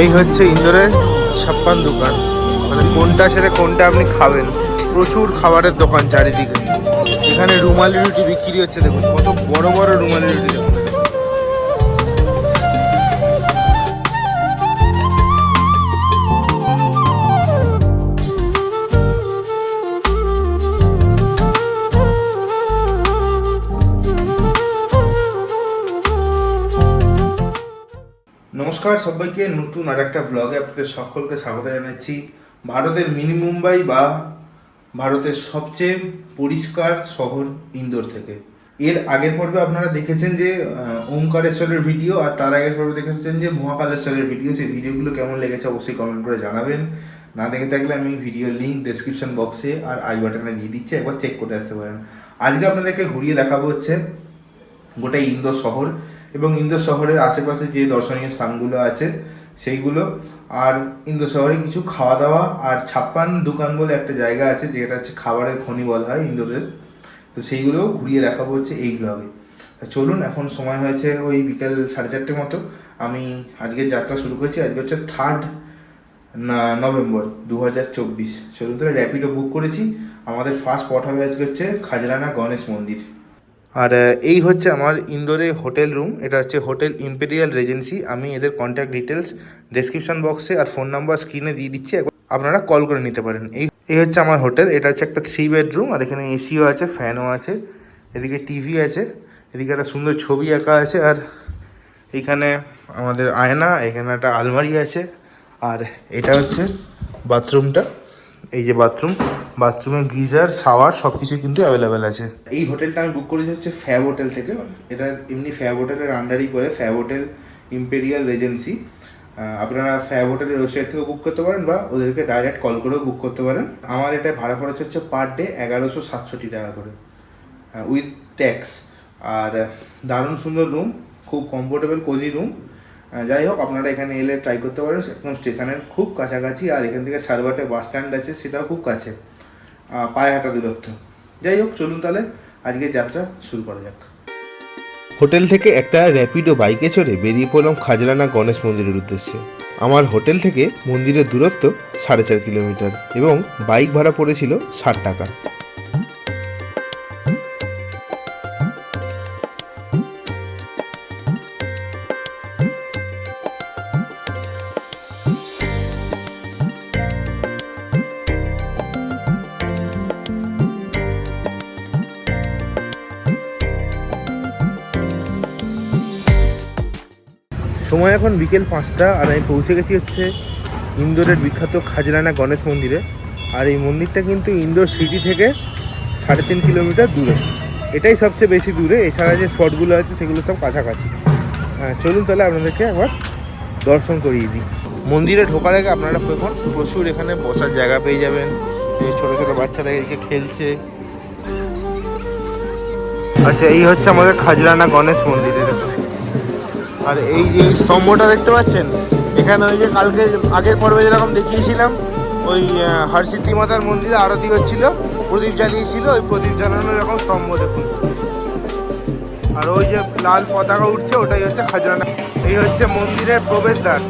এই হচ্ছে ইন্দোরের ছাপ্পান দোকান। মানে কোনটা সেটা কোনটা আপনি খাবেন? প্রচুর খাবারের দোকান চারিদিকে। এখানে রুমালি রুটি বিক্রি হচ্ছে, দেখুন, কত বড় বড় রুমালি রুটি। নমস্কার সবাইকে, নতুন আর একটা ব্লগে আপনাদের সকলকে স্বাগত জানাচ্ছি। ভারতের মিনি মুম্বাই বা ভারতের সবচেয়ে পরিষ্কার শহর ইন্দোর থেকে। এর আগের পর্বে আপনারা দেখেছেন যে ওমকারেশ্বরের ভিডিও আর তার আগের পর্বে দেখেছেন যে, মহাকালেশ্বরের ভিডিও সেই ভিডিওগুলো কেমন লেগেছে অবশ্যই কমেন্ট করে জানাবেন। না দেখে থাকলে আমি ভিডিও লিঙ্ক ডেসক্রিপশন বক্সে আর আই বাটনে দিয়ে দিচ্ছি, একবার চেক করে আসতে পারেন। আজকে আপনাদেরকে ঘুরিয়ে দেখাবো হচ্ছে গোটা ইন্দোর শহর। এবং ইন্দোর শহরের আশেপাশে যে দর্শনীয় স্থানগুলো আছে, সেইগুলো। আর ইন্দোর শহরে কিছু খাওয়া দাওয়া আর ছাপ্পান দোকান বলে একটা জায়গা আছে, যেটা হচ্ছে খাবারের খনি বলা হয় ইন্দোরের। তো সেইগুলো ঘুরিয়ে দেখাবো হচ্ছে এই ব্লগে চলুন, এখন সময় হয়েছে ওই বিকেল সাড়ে চারটে মতো। আমি আজকের যাত্রা শুরু করছি, আজকে হচ্ছে থার্ড নভেম্বর দু হাজার চব্বিশ। চলুন তাহলে র্যাপিডো বুক করেছি। আমাদের ফার্স্ট স্পট হবে আজকে হচ্ছে খাজরানা গণেশ মন্দির। আর এই হচ্ছে আমার ইন্দোরে হোটেল রুম, এটা হচ্ছে হোটেল ইম্পেরিয়াল রেজেন্সি, আমি এদের কন্ট্যাক্ট ডিটেলস ডেসক্রিপশন বক্সে আর ফোন নাম্বার স্ক্রিনে দিয়ে দিচ্ছি আপনারা কল করে নিতে পারেন। এই এই হচ্ছে আমার হোটেল, এটা হচ্ছে একটা থ্রি বেডরুম আর এখানে এসিও আছে ফ্যানও আছে, এদিকে টিভি আছে, এদিকে একটা সুন্দর ছবি আঁকা আছে, আর এইখানে আমাদের আয়না, এখানে একটা আলমারি আছে, আর এটা হচ্ছে বাথরুমটা এই যে বাথরুম বাথরুমে গিজার শাওয়ার সব কিছু কিন্তু অ্যাভেলেবেল আছে। এই হোটেলটা আমি বুক করেছি হচ্ছে ফ্যাব হোটেল থেকে। এটা এমনি ফ্যাব হোটেলের আন্ডারই পড়ে ফ্যাব হোটেল ইম্পেরিয়াল রেজেন্সি আপনারা ফ্যাব হোটেলের ওয়েবসাইট থেকেও বুক করতে পারেন বা ওদেরকে ডাইরেক্ট কল করেও বুক করতে পারেন। আমার এটা ভাড়া খরচ হচ্ছে পার ডে এগারোশো সাতষট্টি টাকা করে উইথ ট্যাক্স আর, দারুণ সুন্দর রুম খুব কমফোর্টেবল কোজি রুম যাই হোক, আপনারা এখানে এলে ট্রাই করতে পারেন। একদম স্টেশনের খুব কাছাকাছি, আর এখান থেকে সারবাটে বাস স্ট্যান্ড আছে, সেটাও খুব কাছে পায়ে হাঁটা দূরত্ব। যাই হোক, চলুন তাহলে আজকে যাত্রা শুরু করা যাক। হোটেল থেকে একটা র্যাপিডো বাইকে চড়ে বেরিয়ে পড়লাম খাজরানা গণেশ মন্দিরের উদ্দেশ্যে। আমার হোটেল থেকে মন্দিরের দূরত্ব সাড়ে চার কিলোমিটার এবং বাইক ভাড়া পড়েছিল ষাট টাকা। সময় এখন বিকেল পাঁচটা আর আমি পৌঁছে গেছি হচ্ছে ইন্দোরের বিখ্যাত খাজরানা গণেশ মন্দিরে। আর এই মন্দিরটা কিন্তু ইন্দোর সিটি থেকে সাড়ে তিন কিলোমিটার দূরে। এটাই সবচেয়ে বেশি দূরে, এছাড়া যে স্পটগুলো আছে সেগুলো সব কাছাকাছি। হ্যাঁ চলুন তাহলে আপনাদেরকে একবার দর্শন করিয়ে দিই। মন্দিরে ঢোকার আগে আপনারা এখন প্রচুর এখানে বসার জায়গা পেয়ে যাবেন। ছোটো ছোটো বাচ্চারা এদিকে খেলছে। আচ্ছা এই হচ্ছে আমাদের খাজরানা গণেশ মন্দিরে, দেখুন। আর এই যে স্তম্ভটা দেখতে পাচ্ছেন? এখানে ওই যে কালকে আগের পর্বে যেরকম দেখিয়েছিলাম, ওই হরসিদ্ধি মাতার মন্দিরে আরতি হচ্ছিল, প্রদীপ জ্বালিয়েছিল, ওই প্রদীপ জ্বালানোর এরকম স্তম্ভ দেখুন। আর ওই যে লাল পতাকা উঠছে, ওটাই হচ্ছে খাজরানা এই হচ্ছে মন্দিরের প্রবেশদ্বার।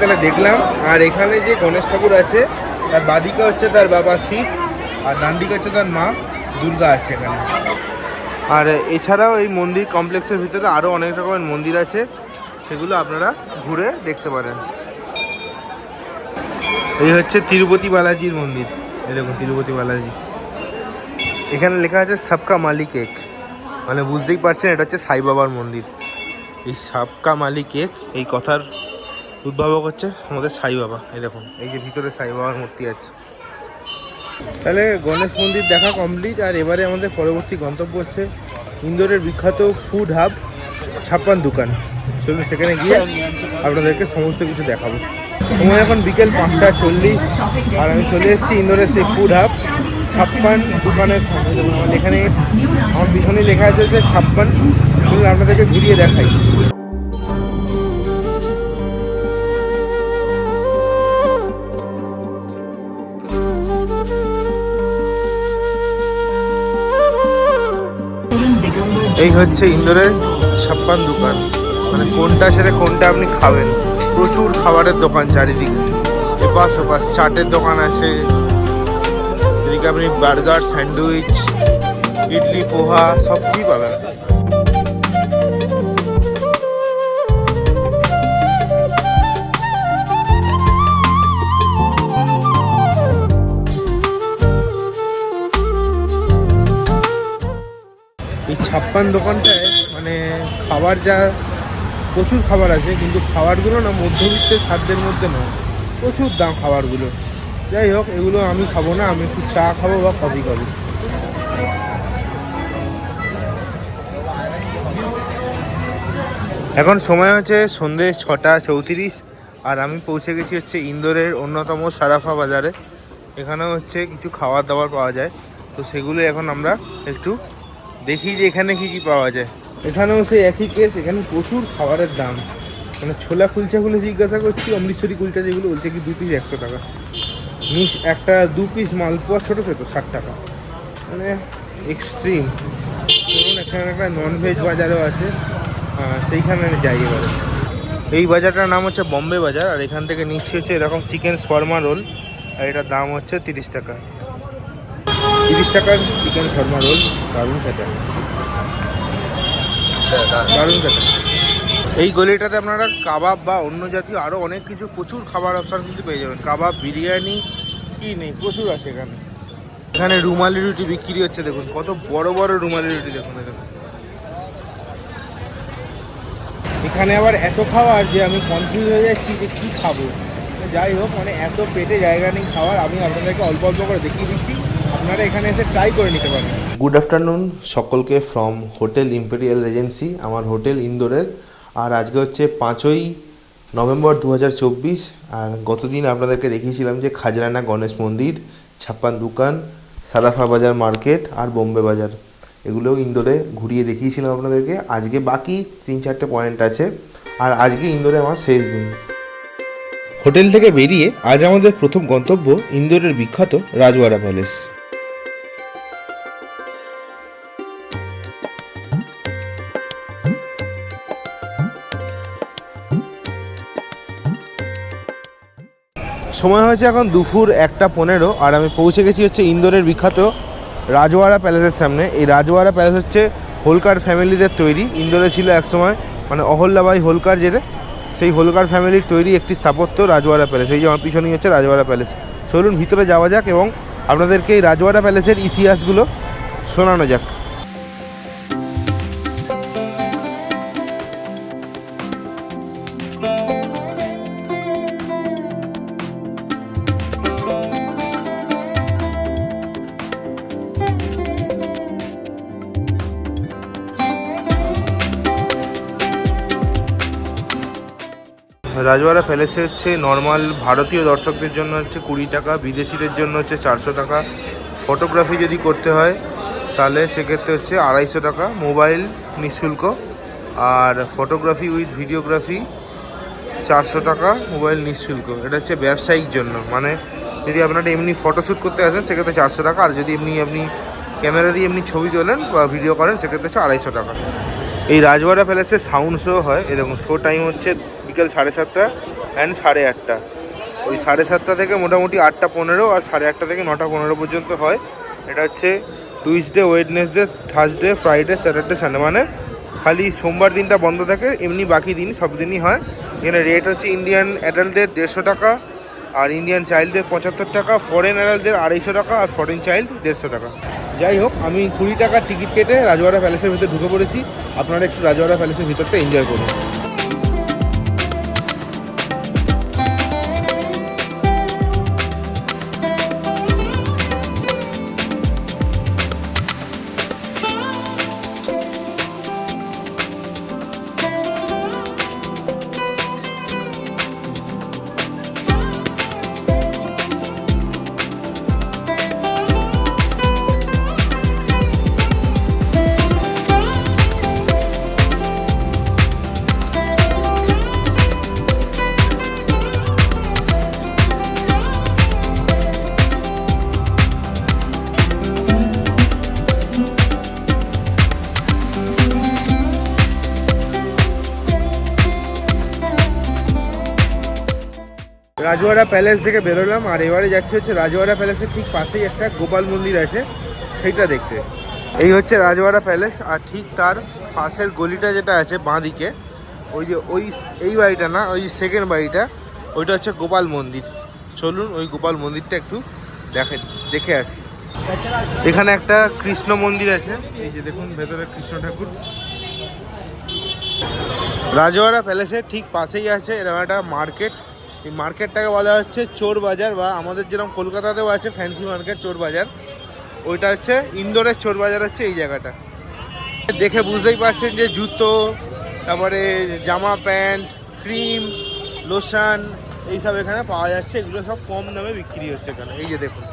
তাহলে দেখলাম। আর এখানে যে গণেশ ঠাকুর আছে, তার বাদিকে হচ্ছে তার বাবা শিব, আর ডানদিকে হচ্ছে তার মা দুর্গা আছে এখানে। আর এছাড়াও এই মন্দির কমপ্লেক্সের ভিতরে আরও অনেক রকমের মন্দির আছে, সেগুলো আপনারা ঘুরে দেখতে পারেন। এই হচ্ছে তিরুপতি বালাজির মন্দির। এরকম তিরুপতি বালাজি। এখানে লেখা আছে সবকা মালিক এক। মানে বুঝতেই পারছেন, এটা হচ্ছে সাই বাবার মন্দির। এই সাবকা মালিক এক, এই কথার উদ্ভাবক হচ্ছে আমাদের সাই বাবা। এই দেখুন, এই যে ভিতরে সাই বাবার মূর্তি আছে। তাহলে গণেশ মন্দির দেখা কমপ্লিট আর এবারে আমাদের পরবর্তী গন্তব্য হচ্ছে ইন্দোরের বিখ্যাত ফুড হাব ছাপ্পান দোকান। চলুন সেখানে গিয়ে আপনাদেরকে সমস্ত কিছু দেখাবো। সময় এখন বিকেল পাঁচটা চল্লিশ, আর আমি চলে এসেছি ইন্দোরের সেই ফুড হাব ছাপ্পান দোকানের এখানে আমার পিছনে লেখা আছে যে ছাপ্পান। আপনাদেরকে ঘুরিয়ে দেখাই। এই হচ্ছে ইন্দোরের ছাপ্পান দোকান। মানে কোনটা সেটা কোনটা আপনি খাবেন? প্রচুর খাবারের দোকান চারিদিকে। এপাশ ওপাশ চাটের দোকান আছে। এদিকে আপনি বার্গার, স্যান্ডউইচ, ইডলি, পোহা সব কিছুই পাবেন। ছাপ্পান দোকানটায় মানে খাবার যা, প্রচুর খাবার আছে, কিন্তু খাবারগুলো না মধ্যবিত্তের সাধ্যের মধ্যে নয়, প্রচুর দাম খাবারগুলো। যাই হোক, এগুলো আমি খাব না, আমি একটু চা খাব বা কফি খাব। এখন সময় হচ্ছে সন্ধে ছটা চৌত্রিশ, আর আমি পৌঁছে গেছি হচ্ছে ইন্দোরের অন্যতম সারাফা বাজারে। এখানেও হচ্ছে কিছু খাবার দাবার পাওয়া যায়, তো সেগুলো এখন আমরা একটু দেখি যে এখানে কি কি পাওয়া যায়। এখানেও সেই একই কেস এখানে প্রচুর খাবারের দাম। মানে ছোলা কুলচাগুলো জিজ্ঞাসা করছি অমৃতসরি কুলচা যেগুলো বলছে কি দু পিস একশো টাকা। মিস একটা দু পিস মালপোয়া ছোটো ছোটো ষাট টাকা। মানে এক্সট্রিম ধরুন এখানে একটা ননভেজ বাজারও আছে সেইখানে যাই এবারে। এই বাজারটার নাম হচ্ছে বম্বে বাজার আর এখান থেকে নিচ্ছি হচ্ছে এরকম চিকেন শর্মা রোল আর এটার দাম হচ্ছে তিরিশ টাকা। তিরিশ টাকার চিকেন শর্মা রোল, দারুণ খেতে। দারুণ খেতে। এই গলিটাতে আপনারা কাবাব বা অন্য জাতীয় আরও অনেক কিছু, প্রচুর খাবার অপশান কিন্তু পেয়ে যাবেন। কাবাব, বিরিয়ানি, কি নেই, প্রচুর আছে এখানে। এখানে রুমালি রুটি বিক্রি হচ্ছে, দেখুন, কত বড় বড় রুমালি রুটি, দেখুন এখানে এখানে আবার এত খাবার যে আমি কনফিউজ হয়ে যাচ্ছি যে কী খাব। যাই হোক মানে এত পেটে জায়গা নেই খাওয়ার, আমি আপনাদেরকে অল্প অল্প করে দেখিয়ে দিচ্ছি। আপনারা এখানে এসে ট্রাই করে নিতে পারেন। গুড আফটারনুন সকলকে ফ্রম হোটেল ইম্পেরিয়াল রেজেন্সি আমার হোটেল ইন্দোরের। আর আজকে হচ্ছে পাঁচই নভেম্বর দু হাজার চব্বিশ আর গতদিন আপনাদেরকে দেখিয়েছিলাম যে খাজরানা গণেশ মন্দির ছাপ্পান দোকান সারাফা বাজার মার্কেট আর বোম্বে বাজার। এগুলো ইন্দোরে ঘুরিয়ে দেখিয়েছিলাম আপনাদেরকে। আজকে বাকি তিন চারটে পয়েন্ট আছে আর আজকে ইন্দোরে আমার শেষ দিন। হোটেল থেকে বেরিয়ে আজ আমাদের প্রথম গন্তব্য ইন্দোরের বিখ্যাত রাজওয়াড়া প্যালেস। সময় হয়েছে এখন দুপুর একটা পনেরো, আর আমি পৌঁছে গেছি হচ্ছে ইন্দোরের বিখ্যাত রাজওয়াড়া প্যালেসের সামনে। এই রাজওয়াড়া প্যালেস হচ্ছে হোলকার ফ্যামিলিদের তৈরি। ইন্দোরে ছিল একসময় মানে অহল্যাবাই হোলকার যেটা, সেই হোলকার ফ্যামিলির তৈরি একটি স্থাপত্য রাজওয়াড়া প্যালেস। এই যে আমার পিছনেই হচ্ছে রাজওয়াড়া প্যালেস। চলুন ভিতরে যাওয়া যাক এবং আপনাদেরকে এই রাজওয়াড়া প্যালেসের ইতিহাসগুলো শোনানো যাক। রাজওয়াড়া প্যালেসে হচ্ছে নর্মাল ভারতীয় দর্শকদের জন্য হচ্ছে কুড়ি টাকা, বিদেশিদের জন্য হচ্ছে চারশো টাকা। ফটোগ্রাফি যদি করতে হয়, তাহলে সেক্ষেত্রে হচ্ছে আড়াইশো টাকা। মোবাইল নিঃশুল্ক। আর ফটোগ্রাফি উইথ ভিডিওগ্রাফি চারশো টাকা মোবাইল নিঃশুল্ক। এটা হচ্ছে ব্যবসায়িক জন্য। মানে যদি আপনারা এমনি ফটোশ্যুট করতে আসেন, সেক্ষেত্রে চারশো টাকা। আর যদি এমনি আপনি ক্যামেরা দিয়ে এমনি ছবি তোলেন বা ভিডিও করেন, সেক্ষেত্রে হচ্ছে আড়াইশো টাকা। এই রাজওয়াড়া প্যালেসে সাউন্ড শো হয়। এরকম শো টাইম হচ্ছে বিকেল সাড়ে সাতটা অ্যান্ড সাড়ে আটটা। ওই সাড়ে সাতটা থেকে মোটামুটি আটটা পনেরো আর সাড়ে আটটা থেকে নটা পনেরো পর্যন্ত হয়। এটা হচ্ছে Tuesday Wednesday Thursday Friday Saturday Sunday মানে খালি সোমবার দিনটা বন্ধ থাকে, এমনি বাকি দিন সব দিনই হয়। এখানে রেট হচ্ছে ইন্ডিয়ান অ্যাডাল্টদের দেড়শো টাকা আর ইন্ডিয়ান চাইল্ডদের পঁচাত্তর টাকা ফরেন অ্যাডাল্টদের আড়াইশো টাকা আর ফরেন চাইল্ড দেড়শো টাকা। যাই হোক, আমি কুড়ি টাকার টিকিট কেটে রাজওয়াড়া প্যালেসের ভিতরে ঢুকে পড়েছি। আপনারা একটু রাজওয়াড়া প্যালেসের ভিতরটা এনজয় করুন। রাজওয়াড়া প্যালেস থেকে বেরোলাম, আর এবারে যাচ্ছি হচ্ছে রাজওয়াড়া প্যালেসের ঠিক পাশেই একটা গোপাল মন্দির আছে, সেইটা দেখতে। এই হচ্ছে রাজওয়াড়া প্যালেস আর ঠিক তার পাশের গলিটা যেটা আছে বাঁদিকে, ওই যে ওই এই বাড়িটা না, ওই সেকেন্ড বাড়িটা, ওইটা হচ্ছে গোপাল মন্দির। চলুন ওই গোপাল মন্দিরটা একটু দেখে দেখে আসি। এখানে একটা কৃষ্ণ মন্দির আছে, এই যে দেখুন ভেতরে কৃষ্ণ ঠাকুর। রাজওয়াড়া প্যালেসের ঠিক পাশেই আছে এরকম একটা মার্কেট এই মার্কেটটাকে বলা হচ্ছে চোর বাজার বা আমাদের যেরকম কলকাতাতেও আছে ফ্যান্সি মার্কেট চোর বাজার। ওইটা হচ্ছে ইন্দোরের চোর বাজার হচ্ছে এই জায়গাটা। দেখে বুঝতেই পারছেন যে জুতো, তারপরে জামা প্যান্ট, ক্রিম, লোশন, এইসব এখানে পাওয়া যাচ্ছে। এগুলো সব কম দামে বিক্রি হচ্ছে এখানে। এই যে দেখুন।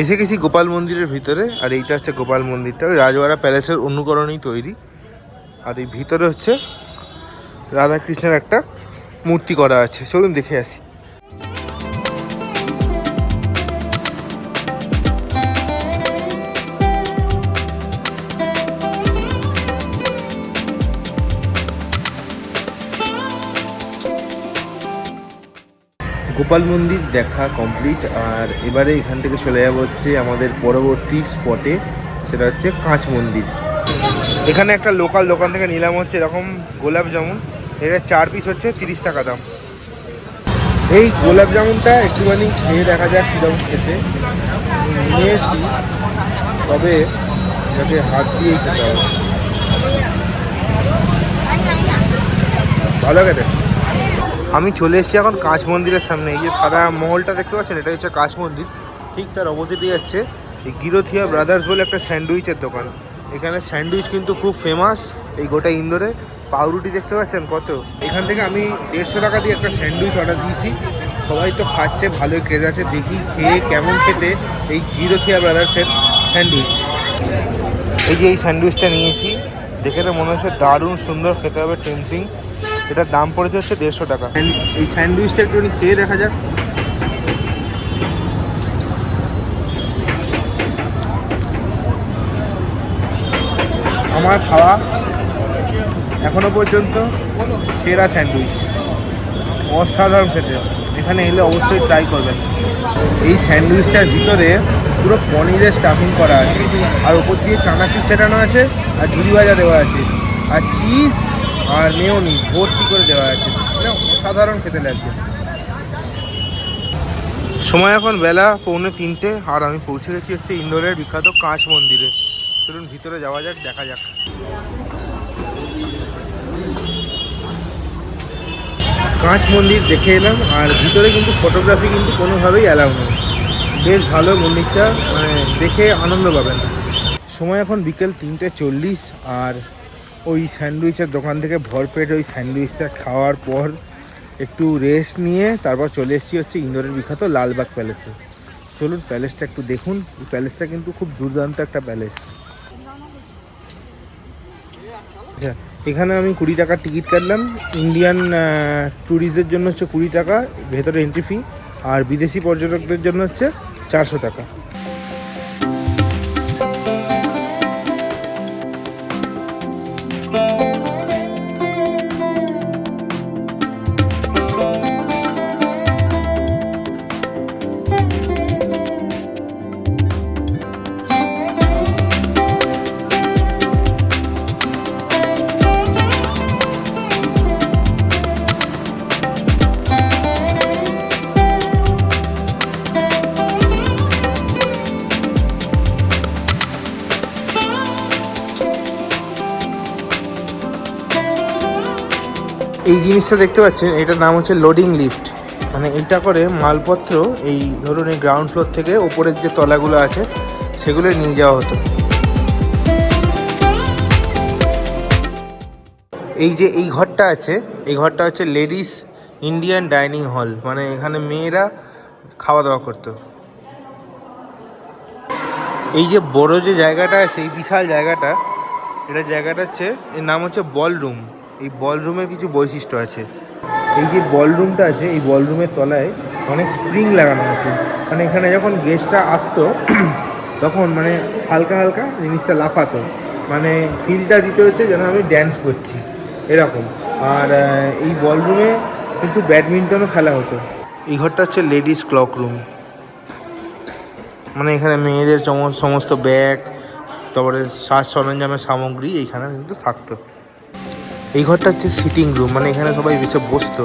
এসে গেছি গোপাল মন্দিরের ভিতরে, আর এইটা হচ্ছে গোপাল মন্দিরটা। ওই রাজওয়াড়া প্যালেসের অনুকরণেই তৈরি। আর এই ভিতরে হচ্ছে রাধাকৃষ্ণের একটা মূর্তি করা আছে। চলুন দেখে আসি। গোপাল মন্দির দেখা কমপ্লিট আর এবারে এখান থেকে চলে যাব হচ্ছে আমাদের পরবর্তী স্পটে সেটা হচ্ছে কাঁচ মন্দির। এখানে একটা লোকাল দোকান থেকে নিলাম হচ্ছে এরকম গোলাপ জামুন। এটা চার পিস হচ্ছে তিরিশ টাকা দাম। এই গোলাপ জামুনটা একটুখানি খেয়ে দেখা যাক কীরকম খেতে। নিয়েছি, তবে এটাকে হাত দিয়েই খেতে হবে ভালো খেতে আমি চলে এসেছি এখন কাঁচ মন্দিরের সামনে। এই যে সাদা মহলটা দেখতে পাচ্ছেন এটা হচ্ছে কাঁচ মন্দির ঠিক তার অপোজিটে যাচ্ছে। এই গিরোথিয়া ব্রাদার্স বলে একটা স্যান্ডউইচের দোকান। এখানে স্যান্ডউইচ কিন্তু খুব ফেমাস এই গোটা ইন্দোরে। পাউরুটি দেখতে পাচ্ছেন? কত? এখান থেকে আমি দেড়শো টাকা দিয়ে একটা স্যান্ডউইচ অর্ডার দিয়েছি। সবাই তো খাচ্ছে, ভালোই ক্রেজ আছে। দেখি খেয়ে কেমন খেতে এই গিরোথিয়া ব্রাদার্সের স্যান্ডউইচ। এই যে এই স্যান্ডউইচটা নিয়েছি, দেখে তো মনে হচ্ছে দারুণ সুন্দর, খেতে হবে টেম্পটিং এটার দাম পড়েছে হচ্ছে দেড়শো টাকা। এই স্যান্ডউইচটা একটু খেয়ে দেখা যাক। আমার খাওয়া এখনও পর্যন্ত সেরা স্যান্ডউইচ। অসাধারণ খেতে। এখানে এলে অবশ্যই ট্রাই করবেন। এই স্যান্ডউইচটার ভিতরে পুরো পনিরের স্টাফিং করা আছে। আর ওপর দিয়ে চানাচুর ছেটানো আছে, আর ঝুড়ি ভাজা দেওয়া আছে। আর চিজ আর মেয়নি ভর্তি করে দেওয়া আছে। মানে অসাধারণ খেতে লাগবে। সময় এখন বেলা পৌনে তিনটে, আর আমি পৌঁছে গেছি হচ্ছে ইন্দোরের বিখ্যাত কাঁচ মন্দিরে। চলুন ভিতরে যাওয়া যাক, দেখা যাক। কাঁচ মন্দির দেখে এলাম, আর ভিতরে কিন্তু ফটোগ্রাফি কিন্তু কোনোভাবেই অ্যালাউ নেই। বেশ ভালো মন্দিরটা মানে দেখে আনন্দ পাবেন। সময় এখন বিকেল তিনটে চল্লিশ, আর ওই স্যান্ডউইচের দোকান থেকে ভরপেট ওই স্যান্ডউইচটা খাওয়ার পর একটু রেস্ট নিয়ে তারপর চলে এসেছি হচ্ছে ইন্দোরের বিখ্যাত লালবাগ প্যালেসে চলুন প্যালেসটা একটু দেখুন, এই প্যালেসটা কিন্তু খুব দুর্দান্ত একটা প্যালেস আচ্ছা এখানে আমি কুড়ি টাকার টিকিট কাটলাম। ইন্ডিয়ান ট্যুরিস্টদের জন্য হচ্ছে কুড়ি টাকা, ভেতরে এন্ট্রি ফি আর বিদেশি পর্যটকদের জন্য হচ্ছে চারশো টাকা। এই জিনিসটা দেখতে পাচ্ছেন, এটার নাম হচ্ছে লোডিং লিফট মানে এটা করে মালপত্র এই ধরুন এই গ্রাউন্ড ফ্লোর থেকে ওপরের যে তলাগুলো আছে, সেগুলো নিয়ে যাওয়া হতো। এই যে এই ঘরটা আছে, এই ঘরটা হচ্ছে লেডিস ইন্ডিয়ান ডাইনিং হল মানে এখানে মেয়েরা খাওয়া দাওয়া করতো। এই যে বড় যে জায়গাটা আছে, এই বিশাল জায়গাটা, এটা জায়গাটা হচ্ছে, এর নাম হচ্ছে বলরুম এই বলরুমের কিছু বৈশিষ্ট্য আছে। এই যে বলরুমটা আছে, এই বলরুমের তলায় অনেক স্প্রিং লাগানো আছে। মানে এখানে যখন গেস্টরা আসতো, তখন মানে হালকা হালকা জিনিসটা লাফাতো। মানে ফিলটা দিতে হচ্ছে যেন আমি ড্যান্স করছি। এরকম। আর এই বলরুমে কিন্তু ব্যাডমিন্টনও খেলা হতো। এই ঘরটা হচ্ছে লেডিস ক্লক রুম মানে এখানে মেয়েদের সমস্ত ব্যাগ তারপরে সাজ সরঞ্জামের সামগ্রী এইখানে কিন্তু থাকতো। এই ঘরটা হচ্ছে সিটিং রুম মানে এখানে সবাই এসে বসতো।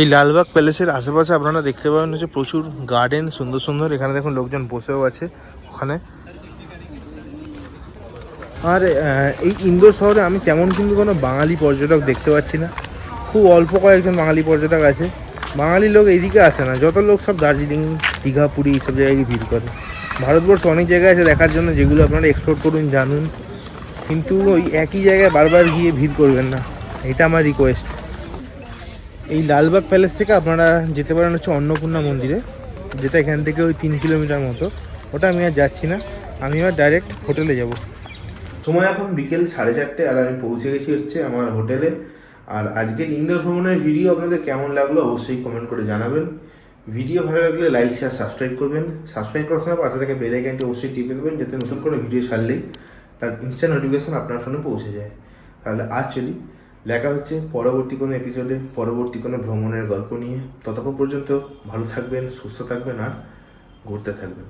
এই লালবাগ প্যালেসের আশেপাশে আপনারা দেখতে পাবেন হচ্ছে প্রচুর গার্ডেন সুন্দর সুন্দর। এখানে দেখুন লোকজন বসেও আছে ওখানে। আর এই ইন্দোর শহরে আমি তেমন কিন্তু কোনো বাঙালি পর্যটক দেখতে পাচ্ছি না। খুব অল্প কয়েকজন বাঙালি পর্যটক আছে। বাঙালি লোক এইদিকে আসে না। যত লোক সব দার্জিলিং, দীঘা, পুরী এইসব জায়গায় ভিড় করে। ভারতবর্ষ অনেক জায়গায় আছে দেখার জন্য যেগুলো আপনারা এক্সপ্লোর করুন, জানুন। কিন্তু ওই একই জায়গায় বারবার গিয়ে ভিড় করবেন না। এটা আমার রিকোয়েস্ট এই লালবাগ প্যালেস থেকে আপনারা যেতে পারেন হচ্ছে অন্নপূর্ণা মন্দিরে, যেটা এখান থেকে ওই তিন কিলোমিটার মতো। ওটা আমি আর যাচ্ছি না। আমি এবার ডাইরেক্ট হোটেলে যাব। সময় এখন বিকেল সাড়ে চারটে আর আমি পৌঁছে গেছি হচ্ছে আমার হোটেলে। আর আজকের ইন্দোর ভ্রমণের ভিডিও আপনাদের কেমন লাগল অবশ্যই কমেন্ট করে জানাবেন। ভিডিও ভালো লাগলে লাইক শেয়ার সাবস্ক্রাইব করবেন। সাবস্ক্রাইব করার সময় পাশে থেকে বেল আইকনটি অবশ্যই টিপে দেবেন যাতে নতুন করে ভিডিও ছাড়লেই তার ইনস্ট্যান্ট নোটিফিকেশন আপনার ফোনে পৌঁছে যায়। তাহলে আজ চলি। লেখা হচ্ছে পরবর্তী কোনো এপিসোডে পরবর্তী কোনো ভ্রমণের গল্প নিয়ে। ততক্ষণ পর্যন্ত ভালো থাকবেন, সুস্থ থাকবেন আর ঘুরতে থাকবেন।